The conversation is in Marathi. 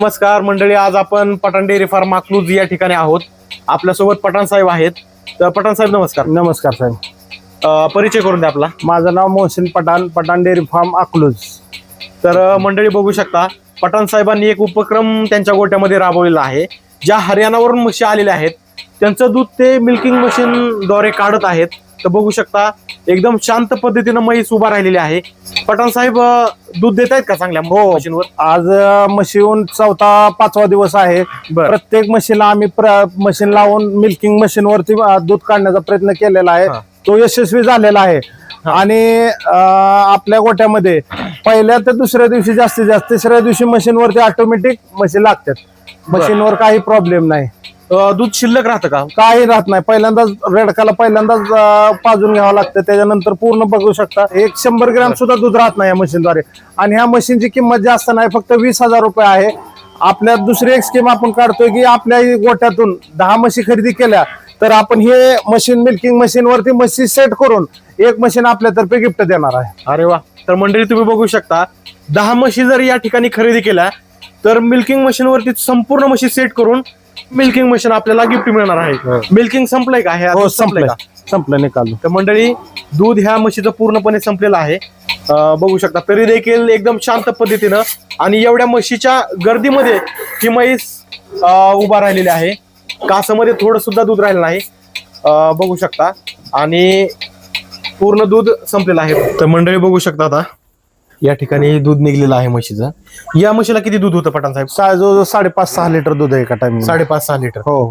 नमस्कार मंडळी आज आपण पठाण डेअरी फार्म अकलूज या ठिकाणी आहोत. आपल्यासोबत पठाण साहेब आहेत. तर पठाण साहेब नमस्कार. नमस्कार साहेब. अं, परिचय करून द्या आपला. माझं नाव मोहसिन पठाण पठाण डेअरी फार्म अकलूज. तर अं, मंडळी बघू शकता पठाण साहेबांनी एक उपक्रम त्यांच्या गोट्यामध्ये राबवलेला आहे. ज्या हरियाणावरून म्हशी आलेल्या आहेत त्यांचं दूध ते मिल्किंग मशीनद्वारे काढत आहेत. तर बघू शकता एकदम शांत पद्धतीनं म्हैस उभा राहिलेली आहे. पठाण साहेब दूध देत आहेत का चांगल्या हो. मशीनवर? आज अ, म्हशीहून चौथा पाचवा दिवस आहे. बरं. प्रत्येक म्हशीला आम्ही मशीन लावून मिल्किंग मशीन वरती अ, दूध काढण्याचा प्रयत्न केलेला आहे. हा. तो यशस्वी झालेला आहे. आणि अ, आपल्या गोट्यामध्ये पहिल्या ते दुसऱ्या दिवशी जास्तीत जास्त तिसऱ्या दिवशी मशीन वरती ऑटोमॅटिक मशीन लागतात. मशीनवर काही प्रॉब्लेम नाही. दूध शिल्लक राहतं का? काही राहत नाही. पहिल्यांदाच रेडकाला पहिल्यांदाच अं, पाजून घ्यावं लागतं. त्याच्यानंतर पूर्ण बघू शकता. एक शंभर ग्रॅम सुद्धा दूध राहत नाही या मशीनद्वारे. आणि ह्या मशीनची किंमत जास्त नाही फक्त वीस हजार रुपये आहे. आपल्या दुसरी एक स्कीम आपण काढतोय की आपल्या गोट्यातून दहा म्हशी खरेदी केल्या तर आपण हे मशीन मिल्किंग मशीन वरती म्हशी सेट करून एक मशीन आपल्यातर्फे गिफ्ट देणार आहे. अरे वा. तर मंडळी तुम्ही बघू शकता दहा म्हशी जर या ठिकाणी खरेदी केल्या तर मिल्किंग मशीन वरती संपूर्ण म्हशी सेट करून मिल्किंग मशीन आपल्याला गिफ्ट मिळणार आहे. मिल्किंग संपलंय का? हे आता हो संपलंय संपलं का? संपलं निकाल. तर मंडळी दूध ह्या म्हशीचं पूर्णपणे संपलेलं आहे. अं, बघू शकता तरी देखील एकदम शांत पद्धतीनं आणि एवढ्या म्हशीच्या गर्दीमध्ये ही म्हैस अं, उभा राहिलेली आहे. कासामध्ये थोडं सुद्धा दूध राहिलं नाही. अं, बघू शकता. आणि पूर्ण दूध संपलेलं आहे. तर मंडळी बघू शकता आता. या ठिकाणी दूध निघलेलं आहे म्हशीचं. या म्हशीला किती दूध होतं पठाण साहेब? सा- जवळजवळ साडेपाच सहा लिटर दूध आहे एका टाइम साडेपाच सहा लिटर. हो.